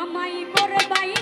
আমায় বরবাই